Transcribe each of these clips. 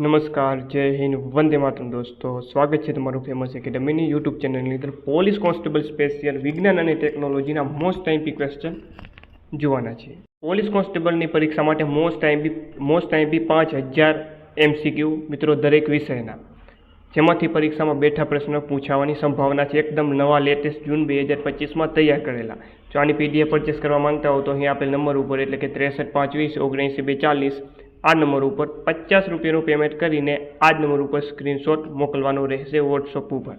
નમસ્કાર, જય હિન્દ, વંદે માતરમ દોસ્તો. સ્વાગત છે તમારું ફેમસ એકેડમીની યુટ્યુબ ચેનલની અંદર પોલીસ કોન્સ્ટેબલ સ્પેશિયલ વિજ્ઞાન અને ટેકનોલોજીના મોસ્ટ આઈમ્પી ક્વેશ્ચન જોવાના છે. પોલીસ કોન્સ્ટેબલની પરીક્ષા માટે મોસ્ટ આઈમ્પી મોસ્ટ આઈમ્પી પાંચ હજાર એમસીક્યુ મિત્રો દરેક વિષયના. જેમાંથી પરીક્ષામાં બેઠા પ્રશ્નો પૂછાવાની સંભાવના છે. એકદમ નવા લેટેસ્ટ જૂન બે હજાર પચીસમાં તૈયાર કરેલા. જો આની પીડીએફ પરચેસ કરવા માંગતા હો તો અહીં આપેલ નંબર ઉપર એટલે કે ત્રેસઠ પાંચ વીસ ઓગણએંસી બે ચાલીસ આ નંબર ઉપર પચાસ રૂપિયાનું પેમેન્ટ કરીને આ જ નંબર ઉપર સ્ક્રીનશોટ મોકલવાનો રહેશે વોટ્સઅપ ઉપર.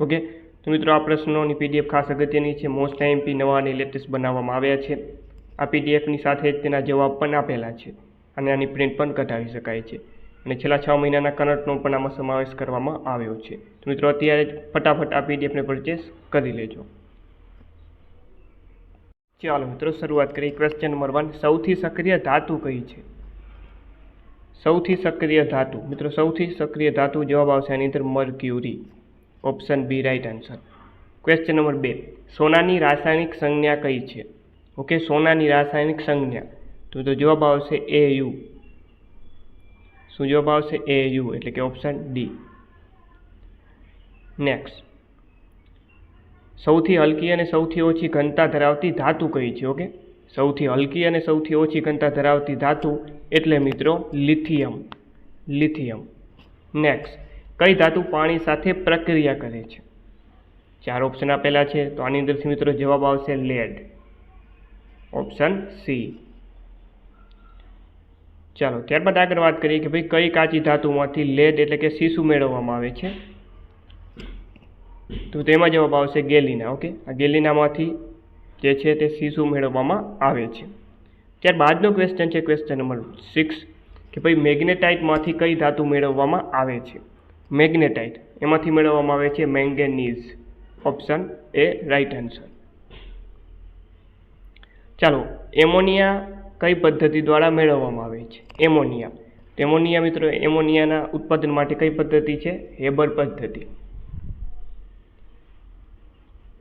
ઓકે તો મિત્રો, આ પ્રશ્નોની પીડીએફ ખાસ અગત્યની છે. મોસ્ટ આઈએમપી નવા અને લેટેસ્ટ બનાવવામાં આવ્યા છે. આ પીડીએફની સાથે જ તેના જવાબ પણ આપેલા છે અને આની પ્રિન્ટ પણ કઢાવી શકાય છે. અને છેલ્લા છ મહિનાના કરંટનો પણ આમાં સમાવેશ કરવામાં આવ્યો છે. તો મિત્રો, અત્યારે જ ફટાફટ આ પીડીએફને પરચેસ કરી લેજો. ચાલો મિત્રો, શરૂઆત કરીએ. ક્વેશ્ચન નંબર વન સૌથી સક્રિય ધાતુ કઈ છે? સૌથી સક્રિય ધાતુ. મિત્રો, સૌથી સક્રિય ધાતુ જવાબ આવશે આની અંદર mercury. Option B right answer question number બે. સોનાની રાસાયણિક સંજ્ઞા કઈ છે? ઓકે સોનાની રાસાયણિક સંજ્ઞા. તો તો જવાબ આવશે એ યુ શું જવાબ આવશે? એ યુ એટલે કે ઓપ્શન ડી નેક્સ્ટ સૌથી હલકી અને સૌથી ઓછી ઘનતા ધરાવતી ધાતુ કઈ છે? ઓકે સૌથી હલકી અને સૌથી ઓછી ઘનતા ધરાવતી ધાતુ એટલે મિત્રો લિથિયમ. લિથિયમ. નેક્સ્ટ કઈ ધાતુ પાણી સાથે પ્રક્રિયા કરે છે? ચાર ઓપ્શન આપેલા છે, તો આની અંદરથી મિત્રો જવાબ આવશે લેડ ઓપ્શન સી ચાલો, ત્યારબાદ આગળ વાત કરીએ કે ભાઈ કઈ કાચી ધાતુમાંથી લેડ એટલે કે શીશું મેળવવામાં આવે છે? તો તેમાં જવાબ આવશે ગેલિના ઓકે આ ગેલિનામાંથી જે છે તે શીશું મેળવવામાં આવે છે. ત્યારબાદનો ક્વેશ્ચન છે ક્વેશ્ચન નંબર સિક્સ કે ભાઈ મેગ્નેટાઇટમાંથી કઈ ધાતુ મેળવવામાં આવે છે? મેગ્નેટાઇટ, એમાંથી મેળવવામાં આવે છે manganese. Option A right answer ચાલો, એમોનિયા કઈ પદ્ધતિ દ્વારા મેળવવામાં આવે છે? એમોનિયા. એમોનિયા મિત્રો, એમોનિયાના ઉત્પાદન માટે કઈ પદ્ધતિ છે? હેબર પદ્ધતિ.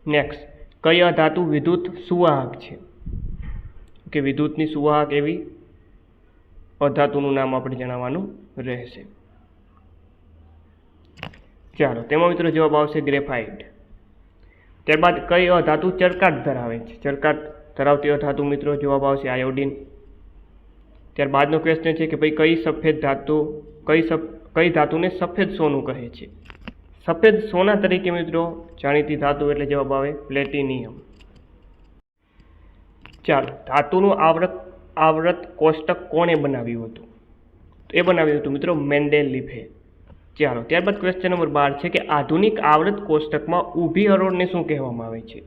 નેક્સ્ટ કઈ અધાતુ વિદ્યુત સુવાહક છે? કે વિદ્યુતની સુવાહક એવી અધાતુનું નામ આપણે જણાવવાનું રહેશે. ચાલો, તેમાં મિત્રો જવાબ આવશે ગ્રેફાઇટ. ત્યારબાદ કઈ અધાતુ ચરકાટ ધરાવે છે? ચરકાટ ધરાવતી અધાતુ મિત્રો જવાબ આવશે આયોડિન. ત્યારબાદનો ક્વેશ્ચન છે કે ભાઈ કઈ સફેદ ધાતુ, કઈ સફ, કઈ ધાતુને સફેદ સોનું કહે છે? સફેદ સોના તરીકે મિત્રો જાણીતી ધાતુ એટલે જવાબ આવે પ્લેટિનિયમ. ચાલો, ધાતુનું આવૃત આવૃત કોષ્ટક કોણે બનાવ્યું હતું? તો એ બનાવ્યું હતું મિત્રો મેન્ડેલિફે. ચાલો, ત્યારબાદ ક્વેશ્ચન નંબર બાર છે કે આધુનિક આવૃત કોષ્ટકમાં ઊભી હરોળને શું કહેવામાં આવે છે?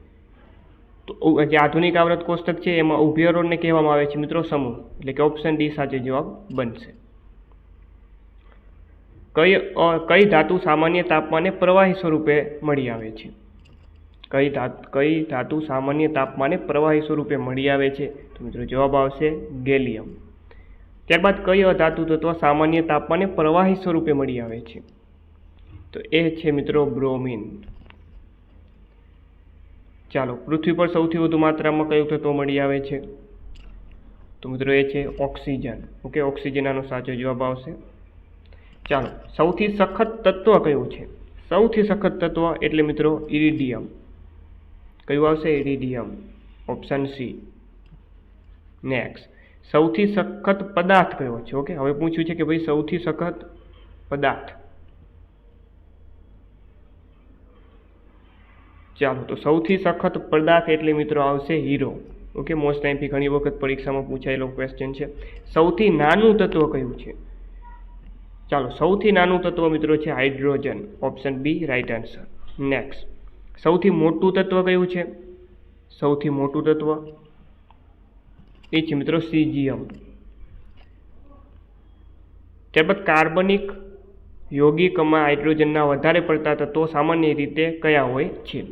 તો જે આધુનિક આવૃત કોષ્ટક છે એમાં ઊભી હરોળને કહેવામાં આવે છે મિત્રો સમૂહ. એટલે કે ઓપ્શન ડી સાચો જવાબ બનશે. કઈ કઈ ધાતુ સામાન્ય તાપમાને પ્રવાહી સ્વરૂપે મળી આવે છે? કઈ ધાતુ કઈ ધાતુ સામાન્ય તાપમાને પ્રવાહી સ્વરૂપે મળી આવે છે? તો મિત્રો જવાબ આવશે ગેલિયમ. ત્યારબાદ કઈ અધાતુ તત્વ સામાન્ય તાપમાને પ્રવાહી સ્વરૂપે મળી આવે છે? તો એ છે મિત્રો બ્રોમિન. ચાલો, પૃથ્વી પર સૌથી વધુ માત્રામાં કયું તત્વ મળી આવે છે? તો મિત્રો એ છે ઓક્સિજન. ઓકે, ઓક્સિજન આનો સાચો જવાબ આવશે. ચાલો સૌથી સખત તત્વ કયું છે? સૌથી સખત તત્વ એટલે મિત્રો ઇરિડિયમ કયું આવશે? ઇરિડિયમ ઓપ્શન સી નેક્સ્ટ સૌથી સખત પદાર્થ કયો છે? ઓકે હવે પૂછ્યું છે કે ભાઈ સૌથી સખત પદાર્થ. ચાલો, તો સૌથી સખત પદાર્થ એટલે મિત્રો આવશે હીરો ઓકે મોસ્ટ ટાઈમથી ઘણી વખત પરીક્ષામાં પૂછાયેલો ક્વેશ્ચન છે. સૌથી નાનું તત્વ કયું છે? ચાલો, સૌથી નાનું તત્વ મિત્રો છે hydrogen, option B right answer. Next, સૌથી મોટું તત્વ કયું છે? સૌથી મોટું તત્વ? એ છે મિત્રો સીજીએમ. ત્યારબાદ કાર્બનિક યોગિકમાં હાઇડ્રોજનના વધારે પડતા તત્વો સામાન્ય રીતે કયા હોય છે?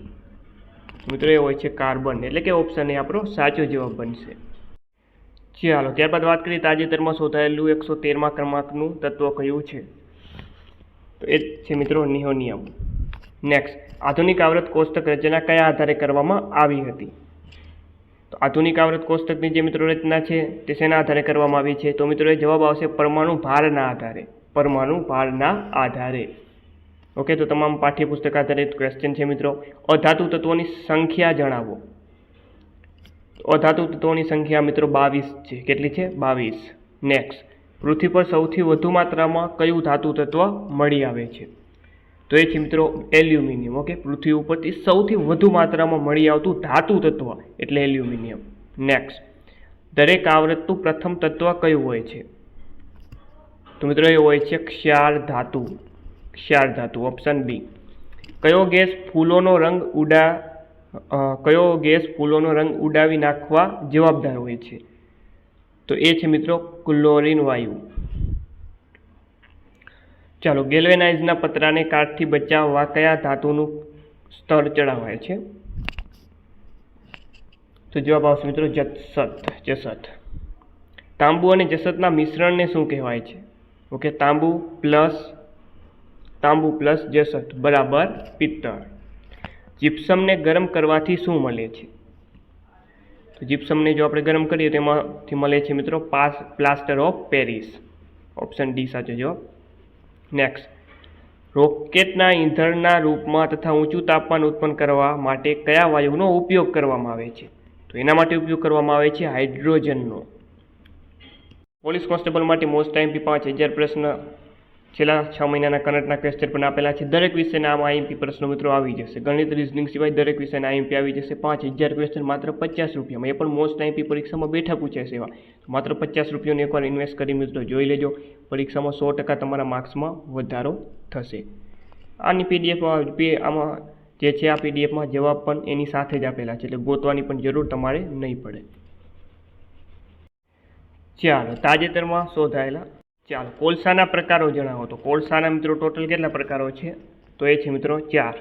મિત્રો એ હોય છે કાર્બન, એટલે કે ઓપ્શન એ આપણો સાચો જવાબ બનશે. ચાલો, ત્યારબાદ વાત કરીએ તાજેતરમાં શોધાયેલું એકસો તેરમા ક્રમાંકનું તત્વ કયું છે? તો એ છે મિત્રો, નિહોનિયમ. નેક્સ્ટ આધુનિક આવૃત કોષ્ટક રચના કયા આધારે કરવામાં આવી હતી? તો આધુનિક આવૃત કોષ્ટકની જે મિત્રો રચના છે, તે શેના આધારે કરવામાં આવી છે? તો મિત્રો, એ જવાબ આવશે પરમાણુ ભારના આધારે. પરમાણુ ભારના આધારે. ઓકે તો તમામ પાઠ્યપુસ્તક આધારિત ક્વેશ્ચન છે મિત્રો. અધાતુ તત્વોની સંખ્યા જણાવો. અધાતુ તત્વોની સંખ્યા મિત્રો બાવીસ છે. કેટલી છે? બાવીસ. નેક્સ્ટ પૃથ્વી પર સૌથી વધુ માત્રામાં કયું ધાતુ તત્વ મળી આવે છે? તો એ છે મિત્રો એલ્યુમિનિયમ, ઓકે? પૃથ્વી ઉપરથી સૌથી વધુ માત્રામાં મળી આવતું ધાતુ તત્વ એટલે એલ્યુમિનિયમ. નેક્સ્ટ દરેક આવૃતનું પ્રથમ તત્વ કયું હોય છે? તો મિત્રો એ હોય છે ક્ષાર ધાતુ. ક્ષાર ધાતુ ઓપ્શન બી કયો ગેસ ફૂલોનો રંગ ઉડા કયો ગેસ ફૂલોનો રંગ ઉડાવી નાખવા જવાબદાર હોય છે? તો એ છે મિત્રો ક્લોરીન વાયુ. ચાલો, ગેલ્વેનાઇઝના પતરાને કાટથી બચાવવા કયા ધાતુનું સ્તર ચડાવાય છે? તો જવાબ આવશે મિત્રો જસત જસત. તાંબુ અને જસતના મિશ્રણને શું કહેવાય છે? ઓકે, તાંબુ પ્લસ તાંબુ પ્લસ જસત, બરાબર, પિત્તળ. જીપ્સમને ગરમ કરવાથી શું મળે છે? તો જીપ્સમને જો આપણે ગરમ કરીએ તો એમાંથી મળે છે મિત્રો pass plaster of Paris. Option D સાચો જવાબ. નેક્સ્ટ રોકેટના ઈંધણના રૂપમાં તથા ઊંચું તાપમાન ઉત્પન્ન કરવા માટે કયા વાયુનો ઉપયોગ કરવામાં આવે છે? તો એના માટે ઉપયોગ કરવામાં આવે છે હાઇડ્રોજનનો. પોલીસ કોન્સ્ટેબલ માટે મોસ્ટ ટાઈમ પાંચ હજાર પ્રશ્ન છેલ્લા છ મહિનાના કરંટના ક્વેશ્ચન પણ આપેલા છે. દરેક વિષયના આમાં આઈએમપી પ્રશ્નો મિત્રો આવી જશે. ગણિત, રિઝનિંગ સિવાય દરેક વિષયના આઈએમપી આવી જશે. પાંચ હજાર ક્વેશ્ચન માત્ર પચાસ રૂપિયામાં. એ પણ મોસ્ટ આઈએમપી પરીક્ષામાં બેઠા પૂછાશે એવા. માત્ર પચાસ રૂપિયાનું એકવાર ઇન્વેસ્ટ કરી મિત્રો જોઈ લેજો. પરીક્ષામાં સો ટકા તમારા માર્ક્સમાં વધારો થશે. આની પીડીએફ આમાં જે છે આ પીડીએફમાં જવાબ પણ એની સાથે જ આપેલા છે. એટલે ગોતવાની પણ જરૂર તમારે નહીં પડે. ચાલો, તાજેતરમાં શોધાયેલા ચાલો કોલસાના પ્રકારો જણાવો. તો કોલસાના મિત્રો ટોટલ કેટલા પ્રકારો છે? તો એ છે મિત્રો ચાર.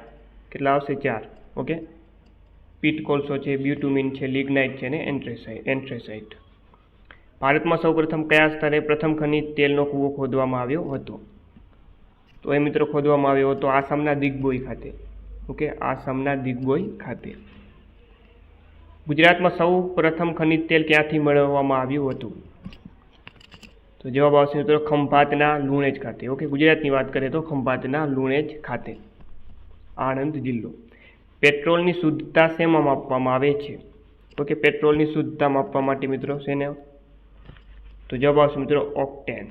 કેટલા આવશે? ચાર. ઓકે? પીટ કોલસો છે બ્યુટુમિન છે, લિગ્નાઇટ છે ને એન્ટ્રેસાઇટ એન્ટ્રેસાઇટ. ભારતમાં સૌપ્રથમ કયા સ્તરે પ્રથમ ખનિજ તેલનો કૂવો ખોદવામાં આવ્યો હતો? તો એ મિત્રો ખોદવામાં આવ્યો હતો આસામના દિગ્બોય ખાતે. ઓકે? આસામના દિગ્બોય ખાતે. ગુજરાતમાં સૌ પ્રથમ ખનિજ તેલ ક્યાંથી મેળવવામાં આવ્યું હતું? તો જવાબ આવશે મિત્રો ખંભાતના લુણેજ ખાતે. ઓકે ગુજરાતની વાત કરીએ તો ખંભાતના લુણેજ ખાતે. આણંદ જિલ્લો. પેટ્રોલની શુદ્ધતા શેમાં માપવામાં આવે છે? ઓકે પેટ્રોલની શુદ્ધતા માપવા માટે મિત્રો શેને? તો જવાબ આવશે મિત્રો ઓક્ટેન.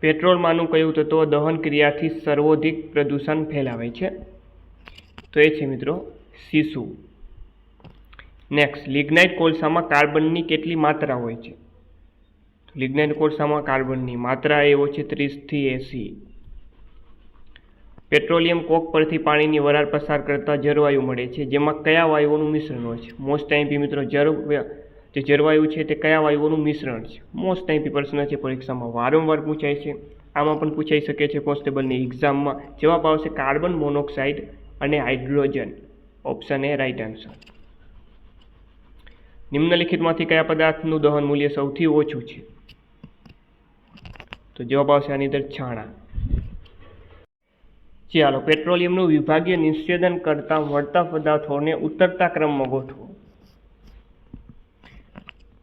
પેટ્રોલમાંનું કયું તત્વ દહન ક્રિયાથી સર્વાધિક પ્રદૂષણ ફેલાવે છે? તો એ છે મિત્રો સીસુ નેક્સ્ટ લિગ્નાઇટ કોલસામાં કાર્બનની કેટલી માત્રા હોય છે? લિગ્નાઇટ કોલસામાં કાર્બનની માત્રા એ ઓછી ત્રીસથી એંસી. પેટ્રોલિયમ કોક પરથી પાણીની વરાળ પસાર કરતા જળવાયુ મળે છે, જેમાં કયા વાયુઓનું મિશ્રણ હોય છે? મોસ્ટ ટાઈમથી મિત્રો જળ જે જળવાયુ છે તે કયા વાયુઓનું મિશ્રણ છે? મોસ્ટ ટાઈમથી પ્રશ્ન છે, પરીક્ષામાં વારંવાર પૂછાય છે. આમાં પણ પૂછાઈ શકે છે, કોન્સ્ટેબલની એક્ઝામમાં જવાબ આવશે કાર્બન મોનોક્સાઇડ અને hydrogen. Option A right answer નિમ્નલિખિતમાંથી કયા પદાર્થનું દહન મૂલ્ય સૌથી ઓછું છે? તો જવાબ આવશે આની અંદર છાણા. ચાલો, પેટ્રોલિયમનું વિભાગીય નિષેધન કરતા મળતા પદાર્થોને ઉતરતા ક્રમમાં ગોઠવો.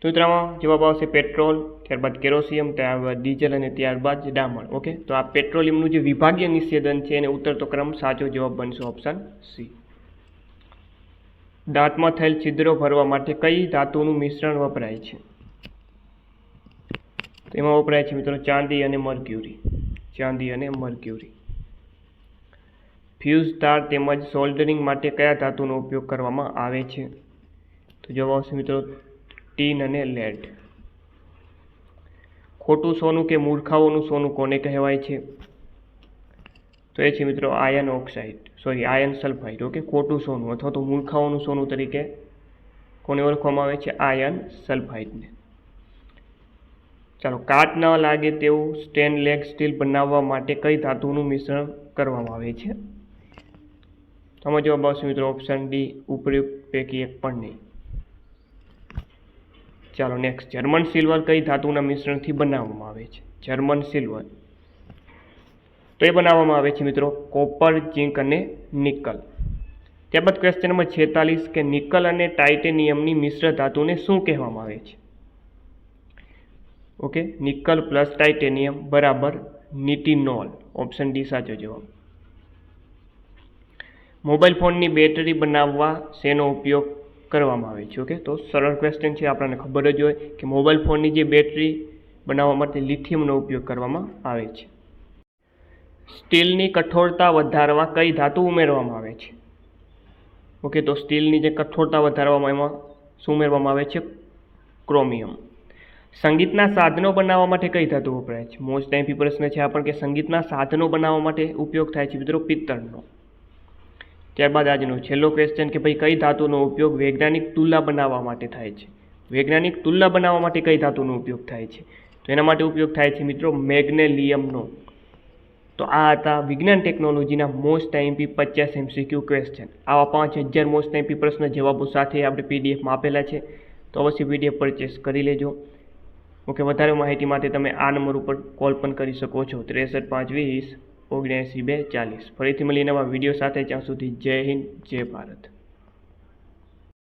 તો મિત્રોમાં, જવાબ આવશે પેટ્રોલ, ત્યારબાદ કેરોસિયમ ત્યારબાદ ડીઝલ અને ત્યારબાદ ડામર. ઓકે? તો આ પેટ્રોલિયમનું જે વિભાગીય નિષેધન છે, એને ઉતરતો ક્રમ સાચો જવાબ બનશે ઓપ્શન સી. દાંતમાં થયેલ છિદ્રો ભરવા માટે કઈ ધાતુનું મિશ્રણ વપરાય છે? તેમાં વપરાય છે મિત્રો ચાંદી અને મર્ક્યુરી. ચાંદી અને મર્ક્યુરી. ફ્યુઝ તાર તેમજ સોલ્ડરિંગ માટે કયા ધાતુનો ઉપયોગ કરવામાં આવે છે? તો જવાબ આવશે મિત્રો ટીન અને લેડ. ખોટું સોનું કે મૂર્ખાઓનું સોનું કોને કહેવાય છે? તો એ છે મિત્રો iron oxide. Sorry, iron sulphide. Okay, ખોટું સોનું અથવા તો મૂર્ખાઓનું સોનું તરીકે કોને ઓળખવામાં આવે છે? આયન સલ્ફાઇડને. ચાલો, કાટ ન લાગે તેવું સ્ટેન લેગ સ્ટીલ બનાવવા માટે કઈ ધાતુનું મિશ્રણ કરવામાં આવે છે? આમાં જવાબ મિત્રો, ઓપ્શન ડી, ઉપયુક્ત પૈકી એક પણ નહીં. ચાલો નેક્સ્ટ જર્મન સિલ્વર કઈ ધાતુના મિશ્રણથી બનાવવામાં આવે છે? જર્મન સિલ્વર તો એ બનાવવામાં આવે છે મિત્રો કોપર ઝીંક અને નિકલ ત્યારબાદ ક્વેશ્ચન નંબર છેતાલીસ કે નિકલ અને ટાઇટેનિયમની મિશ્ર ધાતુને શું કહેવામાં આવે છે? ઓકે? નિકલ પ્લસ ટાઇટેનિયમ બરાબર નિટિનોલ. ઓપ્શન ડી સાચો જવાબ. મોબાઈલ ફોનની બેટરી બનાવવા શેનો ઉપયોગ કરવામાં આવે છે? ઓકે? તો સરળ ક્વેશ્ચન છે, આપણને ખબર જ હોય કે મોબાઈલ ફોનની જે બેટરી બનાવવા માટે લિથિયમનો ઉપયોગ કરવામાં આવે છે. સ્ટીલની કઠોરતા વધારવા કઈ ધાતુ ઉમેરવામાં આવે છે? ઓકે? તો સ્ટીલની જે કઠોરતા વધારવામાં એમાં શું ઉમેરવામાં આવે છે? ક્રોમિયમ સંગીતના સાધનો બનાવવા માટે કઈ ધાતુ વપરાય છે? મોસ્ટ ટાઈમ પ્રશ્ન છે આપણ કે સંગીતના સાધનો બનાવવા માટે ઉપયોગ થાય છે મિત્રો પિત્તળનો. ત્યારબાદ આજનો છેલ્લો ક્વેશ્ચન કે ભાઈ કઈ ધાતુનો ઉપયોગ વૈજ્ઞાનિક તુલા બનાવવા માટે થાય છે? વૈજ્ઞાનિક તુલા બનાવવા માટે કઈ ધાતુનો ઉપયોગ થાય છે? તો એના માટે ઉપયોગ થાય છે મિત્રો મેગ્નેલિયમનો. તો આ હતા વિજ્ઞાન ટેકનોલોજીના મોસ્ટ ટાઈમપી પચાસ એમસીક્યુ ક્વેશ્ચન આવા પાંચ હજાર મોસ્ટ ટાઈમપી પ્રશ્ન જવાબો સાથે આપણે પીડીએફમાં આપેલા છે. તો અવશ્ય પીડીએફ પરચેસ કરી લેજો. ઓકે, વધારે માહિતી માટે તમે આ નંબર ઉપર કોલ પણ કરી શકો છો. ત્રેસઠ પાંચ વીસ ઓગણએંસી બે ચાલીસ. ફરીથી મળી નવા વીડિયો સાથે. ત્યાં સુધી જય હિન્દ, જય ભારત.